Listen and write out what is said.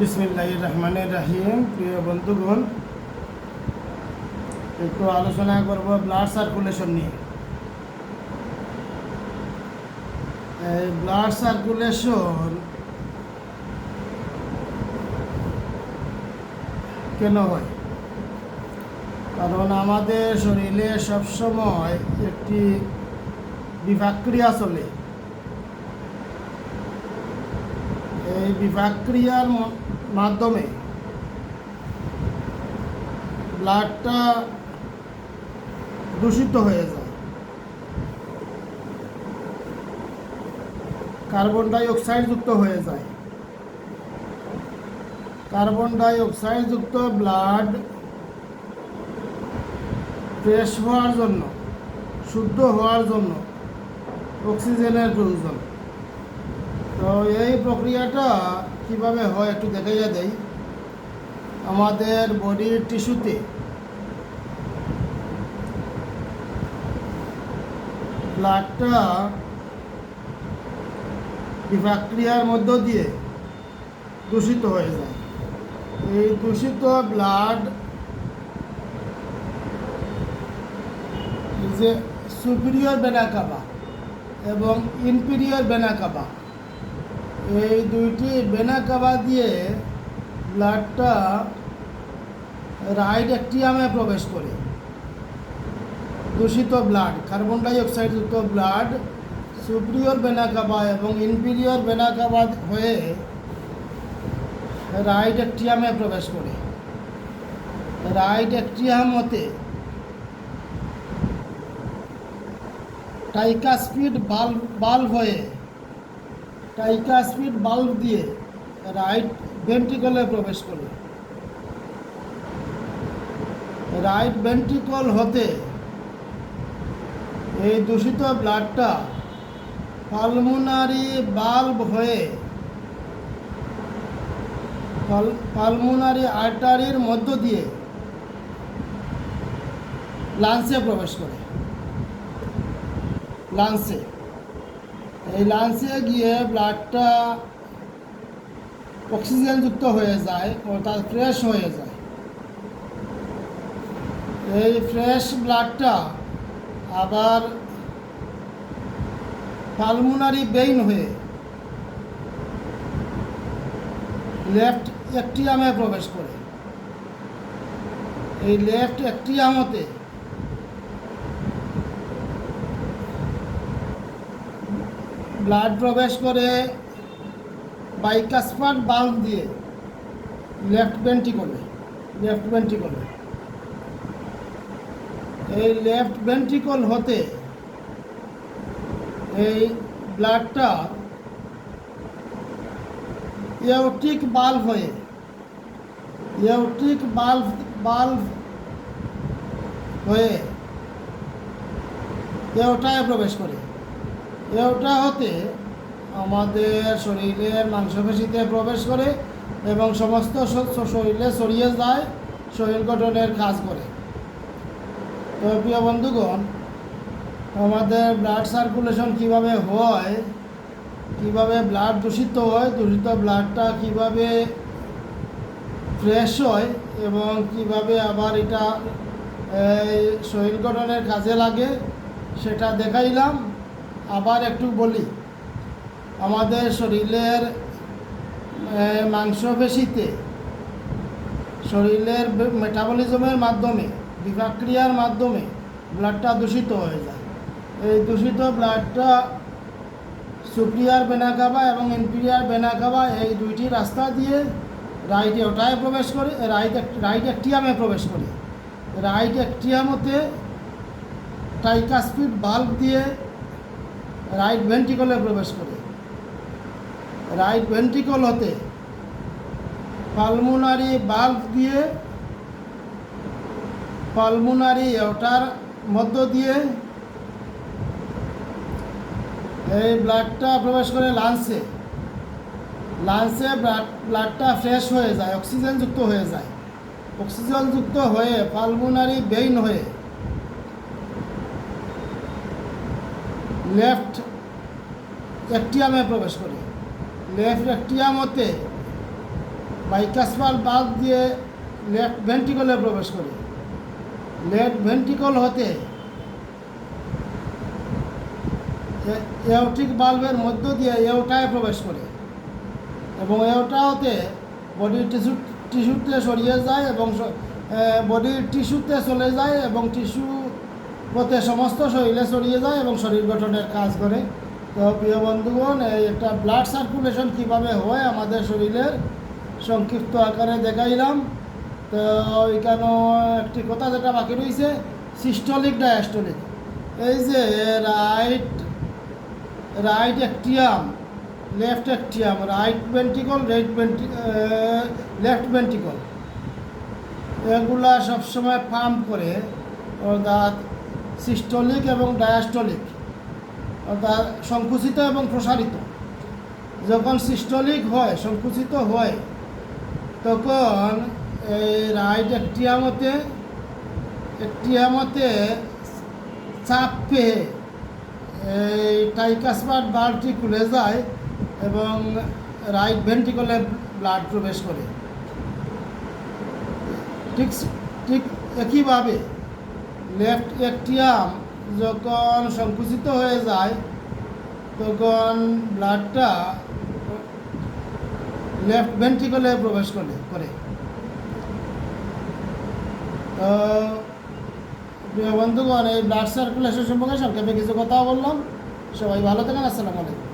বিসমিল্লাহ রহমান রাহিম। প্রিয় বন্ধুগণ, একটু আলোচনা করব ব্লাড সার্কুলেশন নিয়ে। এই ব্লাড সার্কুলেশন কেন হয়? কারণ আমাদের শরীরে সবসময় একটি বিভাক্রিয়া চলে। এই বিভাক্রিয়ার মাধ্যমে ব্লাডটা দূষিত হয়ে যায়। কার্বন ডাই অক্সাইড যুক্ত হয়ে যায়। কার্বন ডাই অক্সাইড যুক্ত ব্লাড ফ্রেশ হওয়ার জন্য, শুদ্ধ হওয়ার জন্য অক্সিজেনের প্রয়োজন। তো এই প্রক্রিয়াটা কীভাবে হয় একটু দেখাইয়া দেই। আমাদের বডির টিস্যুতে ব্লাডটা বিভাক্রিয়ার মধ্য দিয়ে দূষিত হয়ে যায়। এই দূষিত ব্লাড যে সুপিরিয়র বেনাকাবা এবং ইনপিরিয়র বেনাকাবা এই দুইটি বেনাকাবা দিয়ে ব্লাডটা রাইট অ্যাক্টিয়ামে প্রবেশ করে। দূষিত ব্লাড, কার্বন ডাই অক্সাইডযুক্ত ব্লাড, সুপ্রিয়র বেনাকাবা এবং ইনপিরিয়র বেনাকাবা হয়ে রাইট অ্যাক্টিয়ামে প্রবেশ করে। রাইট অ্যাক্টিয়াম হতে টাইকাস্পিড বাল্ব বাল্ব হয়ে টাইকাস্পিড বাল্ব দিয়ে রাইট ভেন্ট্রিকলে প্রবেশ করে রাইট ভেন্ট্রিকল হতে এই দূষিত ব্লাডটা পালমোনারি বাল্ব হয়ে পালমোনারি আর্টারির মধ্য দিয়ে লাংসে প্রবেশ করে। লাংসে। এই গিয়ে ব্লাডটা অক্সিজেনযুক্ত হয়ে যায় অর্থাৎ ফ্রেশ হয়ে যায়। এই ফ্রেশ ব্লাডটা আবার পালমোনারি বেইন হয়ে লেফট অ্যাক্টিয়ামে প্রবেশ করে। এই লেফট অ্যাক্টিয়ামতে ব্লাড প্রবেশ করে বাইকাসপার বাল্ব দিয়ে লেফট ভেন্ট্রিকলে লেফট ভেন্ট্রিকলে এই লেফট ভেন্ট্রিকল হতে এই ব্লাডটা ইউটিক বাল্ব হয়ে ইউটিক বাল্ব বাল্ব হয়ে এওটায় প্রবেশ করে। এওটা হতে আমাদের শরীরের মাংসপেশিতে প্রবেশ করে এবং সমস্ত শরীরে ছড়িয়ে যায়, শরীর গঠনের কাজ করে। তো প্রিয় বন্ধুগণ, আমাদের ব্লাড সার্কুলেশন কীভাবে হয়, কীভাবে ব্লাড দূষিত হয়, দূষিত ব্লাডটা কীভাবে ফ্রেশ হয় এবং কীভাবে আবার এটা শরীর গঠনের কাজে লাগে, সেটা দেখাইলাম। আবার একটু বলি, আমাদের শরীরের মাংসপেশিতে শরীরের মেটাবলিজমের মাধ্যমে বিভাক্রিয়ার মাধ্যমে ব্লাডটা দূষিত হয়ে যায়। এই দূষিত ব্লাডটা সুপ্রিয়ার বেনাকাবা এবং ইনপিরিয়ার বেনাকাবা এই দুইটি রাস্তা দিয়ে রাইট ওটায় প্রবেশ করে রাইট রাইট অ্যাক্টিয়ামে প্রবেশ করে। রাইট অ্যাক্টিয়ামতে টাইকাস্পিড বাল্ব দিয়ে রাইট ভেন্ট্রিকলে প্রবেশ করে। রাইট ভেন্ট্রিকল হতে পালমোনারি বাল্ব দিয়ে পালমোনারি ওটার মধ্য দিয়ে এই ব্লাডটা প্রবেশ করে লাংসে লাংসে ব্লাড ব্লাডটা ফ্রেশ হয়ে যায় অক্সিজেনযুক্ত হয়ে যায়। অক্সিজেনযুক্ত হয়ে পালমোনারি বেইন হয়ে লেফট অ্যাক্টিয়ামে প্রবেশ করে। লেফট অ্যাক্টিয়ামতে বাইকাসপাল বাদ দিয়ে লেফট ভেন্টিকলে প্রবেশ করে। লেফট ভেন্টিকল হতে এওটিক বাল্বের মধ্য দিয়ে এওটায় প্রবেশ করে এবং এওটা হতে বডির টিস্যু টিস্যুতে সরিয়ে যায় এবং বডির টিস্যুতে চলে যায় এবং টিস্যু পথে সমস্ত শরীরে ছড়িয়ে যায় এবং শরীর গঠনের কাজ করে। তো প্রিয় বন্ধুগণ, এই একটা ব্লাড সার্কুলেশন কীভাবে হয় আমাদের শরীরের সংক্ষিপ্ত আকারে দেখাইলাম। তো এখানে একটি কথা যেটা বাকি রয়েছে সিস্টলিক ডায়াস্টলিক এই যে right right অ্যাক্টিয়াম left অ্যাক্টিয়াম right ventricle right ভেন্টি left ventricle এগুলা সবসময় পাম্প করে, অর্থাৎ সিস্টলিক এবং ডায়াস্টলিক, অর্থাৎ সংকুচিত এবং প্রসারিত। যখন সিস্টলিক হয়, সংকুচিত হয়, তখন এই রাইট অ্যাক্টিয়ামতে অ্যাক্টিয়ামতে চাপ পেয়ে এই টাইকাসপাট বাল্বটি খুলে যায় এবং রাইট ভেন্ট্রিকলে ব্লাড প্রবেশ করে। ঠিক ঠিক একইভাবে লেফট অ্যাক্টিয়াম যখন সংকুচিত হয়ে যায়, তখন ব্লাডটা লেফট ভেন্ট্রিকলে প্রবেশ করে করে। তো প্রিয় বন্ধুগণ, এই ব্লাড সার্কুলেশন সম্পর্কে সংক্ষেপে কিছু কথা বললাম। সবাই ভালো থাকেন, আসসালামু আলাইকুম।